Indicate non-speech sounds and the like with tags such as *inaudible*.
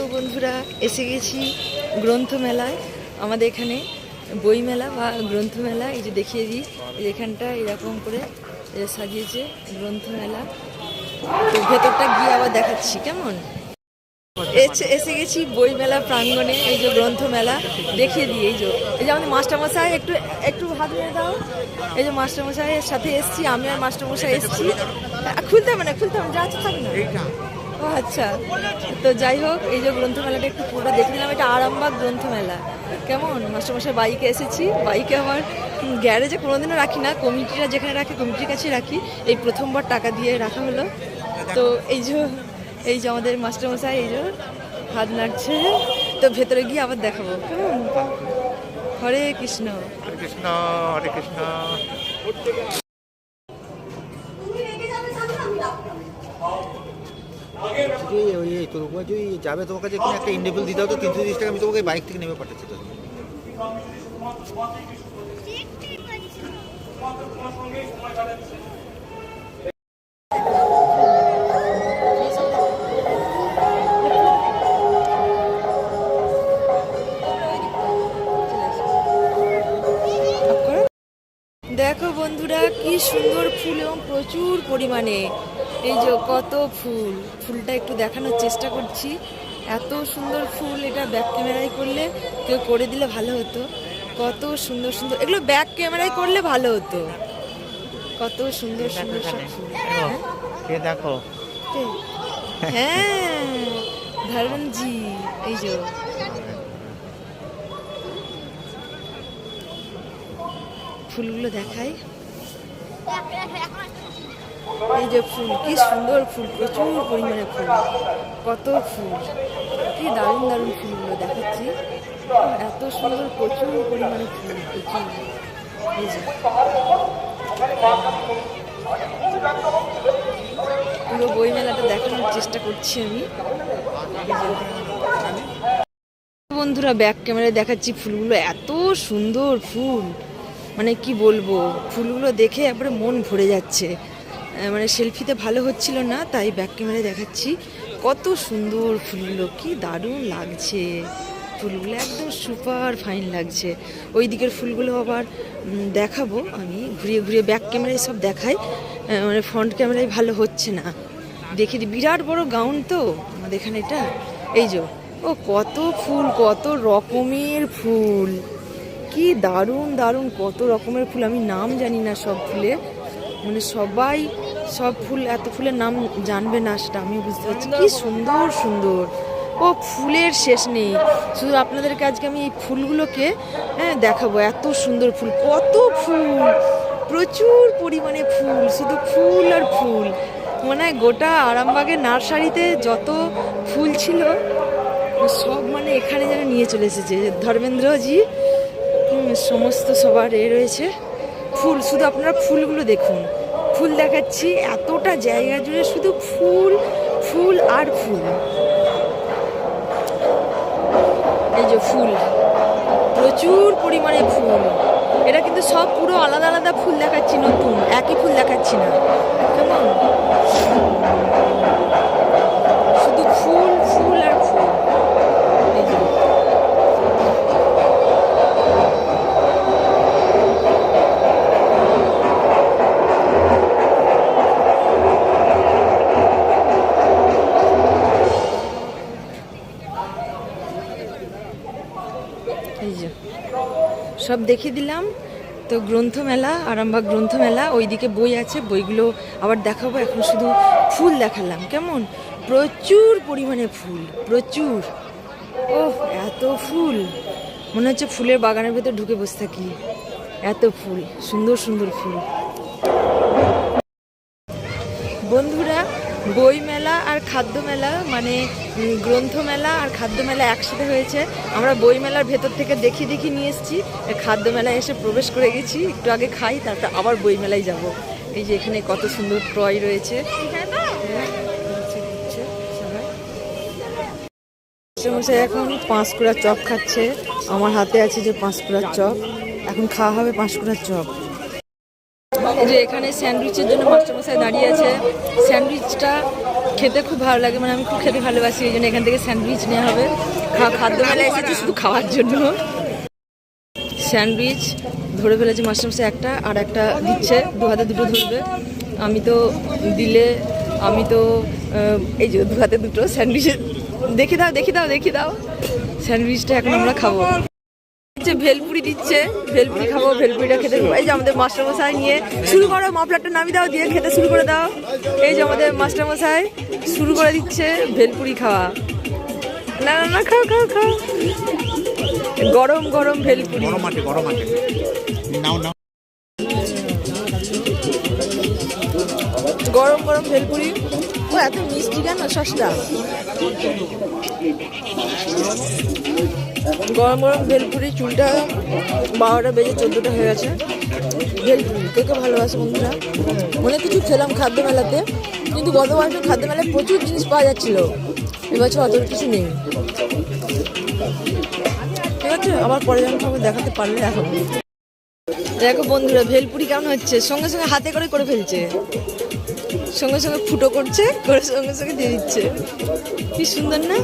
তো বন্ধুরা এসে গেছি গ্রন্থমেলায়। আমাদের এখানে বই মেলা বা গ্রন্থমেলা এই যে দেখিয়ে দিই এখানটা এরকম করে সাজিয়েছে গ্রন্থমেলা। ভেতরটা গিয়ে আবার দেখাচ্ছি কেমন? এসে গেছি বই মেলা প্রাঙ্গণে এই যে গ্রন্থ মেলা দেখিয়ে দিই এই যে। এই যে আমাদের মাস্টারমশাই একটু একটু হাত মেরে দাও। এই যে মাস্টারমশাইয়ের সাথে এসছি আমি আর মাস্টারমশাই এসছি। আহ, খুলতে হবে না খুলতে হবে যা আছে থাক না। আচ্ছা। তো যাই হোক, এই যে গ্রন্থমেলাটা একটু পুরোটা দেখে নিলাম। এটা আরামবাগ গ্রন্থমেলা। কেমন? মাস্টারমশাই, বাইকে এসেছি। বাইকে আমার গ্যারেজে কোনোদিনও রাখি না। কমিটিরা যেখানে রাখে, কমিটির কাছে রাখি। এই প্রথমবার টাকা দিয়ে রাখা হলো। তো এই যে এই যে আমাদের মাস্টারমশাই, এই যে হাত নাড়ছে। তো ভেতরে গিয়ে আবার দেখাবো। কেমন? হরে কৃষ্ণ। হরে কৃষ্ণ হরে কৃষ্ণ। তুই ওই তোর উপর যদি যাবে তোমার কাছে এখানে একটা ইন্ডিভিল দিতে হতো তিনশো তিরিশ টাকা আমি তোমাকে বাইক থেকে নেমে পাঠাচ্ছি তো দেখো বন্ধুরা, কি সুন্দর ফুল এবং প্রচুর পরিমাণে। এই যে কত ফুল ফুলটা একটু দেখানোর চেষ্টা করছি। এত সুন্দর ফুল এটা ব্যাক ক্যামেরায় করলে কেউ করে দিলে ভালো হতো। কত সুন্দর সুন্দর এগুলো ব্যাক ক্যামেরায় করলে ভালো হতো। কত সুন্দর সুন্দর সব ফুল। হ্যাঁ? কে দেখো? হ্যাঁ ধরণজি এই যে। ফুলগুলো দেখাই। *laughs* এই যে ফুল, কি সুন্দর ফুল, প্রচুর পরিমাণে ফুল, কত ফুল, কি দারুণ দারুণ ফুলগুলো দেখাচ্ছি। এত সুন্দর, প্রচুর পরিমাণে ফুল পুরো বই মেলাটা দেখানোর চেষ্টা করছি আমি। বন্ধুরা ব্যাক ক্যামেরায় দেখাচ্ছি ফুলগুলো, এত সুন্দর ফুল। মানে কি বলব, ফুলগুলো দেখে একবারে মন ভরে যাচ্ছে। মানে সেলফিতে ভালো হচ্ছিল না, তাই ব্যাক ক্যামেরায় দেখাচ্ছি। কত সুন্দর ফুলগুলো, কি দারুণ লাগছে। ফুলগুলো একদম সুপার ফাইন লাগছে। ওই দিকের ফুলগুলো আবার দেখাবো আমি। ঘুরিয়ে ঘুরিয়ে ব্যাক ক্যামেরায় সব দেখাই। মানে ফ্রন্ট ক্যামেরায় ভালো হচ্ছে না। দেখি বিরাট বড় গাউন তো। আমাদের এখানে এটা। এই যে, ও কত ফুল, কত রকমের ফুল। কি দারুণ দারুণ, কত রকমের ফুল। আমি নাম জানি না সব ফুলের মানে সবাই সব ফুল, এত ফুলের নাম জানবে না সেটা আমি বুঝতে পারছি। কি সুন্দর সুন্দর। ও, ফুলের শেষ নেই। শুধু আপনাদেরকে আজকে আমি এই ফুলগুলোকে হ্যাঁ দেখাবো। এত সুন্দর ফুল, কত ফুল! প্রচুর পরিমাণে ফুল, শুধু ফুল আর ফুল। মানে গোটা আরামবাগের নার্সারিতে যত ফুল ছিল সব মানে এখানে যেন নিয়ে চলে এসেছে। ধর্মেন্দ্রজি সমস্ত সবার এ রয়েছে। ফুল, শুধু আপনারা ফুলগুলো দেখুন। ফুল দেখাচ্ছি, এতটা জায়গা জুড়ে শুধু ফুল ফুল আর ফুল। এই যে ফুল, প্রচুর পরিমাণে ফুল। এটা কিন্তু সব পুরো আলাদা আলাদা ফুল দেখাচ্ছি, নতুন। একই ফুল দেখাচ্ছি না। কেমন? সব দেখিয়ে দিলাম। তো গ্রন্থমেলা, আরামবাগ গ্রন্থমেলা, ওইদিকে বই আছে, বইগুলো আবার দেখাবো। এখন শুধু ফুল দেখালাম। কেমন? প্রচুর পরিমাণে ফুল, প্রচুর। ও এত ফুল। মনে হচ্ছে ফুলের বাগানের ভেতর ঢুকে বসে থাকি। এত ফুল, সুন্দর সুন্দর ফুল। বন্ধুরা বই মেলা আর খাদ্য মেলা মানে গ্রন্থ মেলা আর খাদ্য মেলা একসাথে হয়েছে। আমরা বই মেলার ভেতর থেকে দেখি দেখি নিয়ে এসেছি। খাদ্য মেলায় এসে প্রবেশ করে গেছি, একটু আগে খাই, তারপর আবার বই মেলায় যাব। এই যে এখানে কত সুন্দর ক্রয় রয়েছে। মশাই এখন পাঁশকুড়ার চপ খাচ্ছে। আমার হাতে আছে যে পাঁশকুড়ার চপ। এখন খাওয়া হবে পাঁশকুড়ার চপ। যে এখানে স্যান্ডউইচের জন্য মাস্টারমশাই দাঁড়িয়ে আছে। স্যান্ডউইচটা খেতে খুব ভালো লাগে মানে আমি খুব খেতে ভালোবাসি, এই জন্য এখান থেকে স্যান্ডউইচ নেওয়া হবে। খা- খাদ্য এসেছি শুধু খাওয়ার জন্য। স্যান্ডউইচ ধরে ফেলেছে মাস্টারমশাই একটা, আর একটা দিচ্ছে, দু হাতে দুটো ধরবে। আমি তো দিলে, আমি তো এই যে দু হাতে দুটো স্যান্ডউইচ দেখে দাও দেখে দাও দেখে দাও। স্যান্ডউইচটা এখন আমরা খাব। দিচ্ছে ভেলপুরি দিচ্ছে ভেলপুরি খাব ভেলপুরিটা খেতে এই যে আমাদের মাস্টারমশাই নিয়ে শুরু করো মাফলারটা নামিয়ে দাও দিয়ে খেতে শুরু করে দাও। এই যে আমাদের মাস্টারমশাই শুরু করে দিচ্ছে ভেলপুরি খাওয়া। না না না খাও খাও খাও। গরম গরম ভেলপুরি। গরম মাঠে গরম মাঠে নাও নাও। গরম গরম ভেলপুরি। ও এত মিষ্টি কেন সসটা? গরম গরম ভেলপুরি চুলটা বারোটা বেজে চোদ্দোটা হয়ে গেছে। ভেলপুরি কে কে ভালোবাসে বন্ধুরা? অনেক কিছু খেলাম খাদ্য মেলাতে কিন্তু গত বছর খাদ্য মেলায় প্রচুর জিনিস পাওয়া যাচ্ছিল। এবছর অত কিছু নেই। ঠিক আছে? আবার পরে যখন তোমাকে দেখাতে পারলে এখন দেখো বন্ধুরা, ভেলপুরি কেমন হচ্ছে? সঙ্গে সঙ্গে হাতে করে করে ফেলছে। সঙ্গে সঙ্গে ফুটো করছে, করে সঙ্গে সঙ্গে দিয়ে দিচ্ছে। কি সুন্দর না?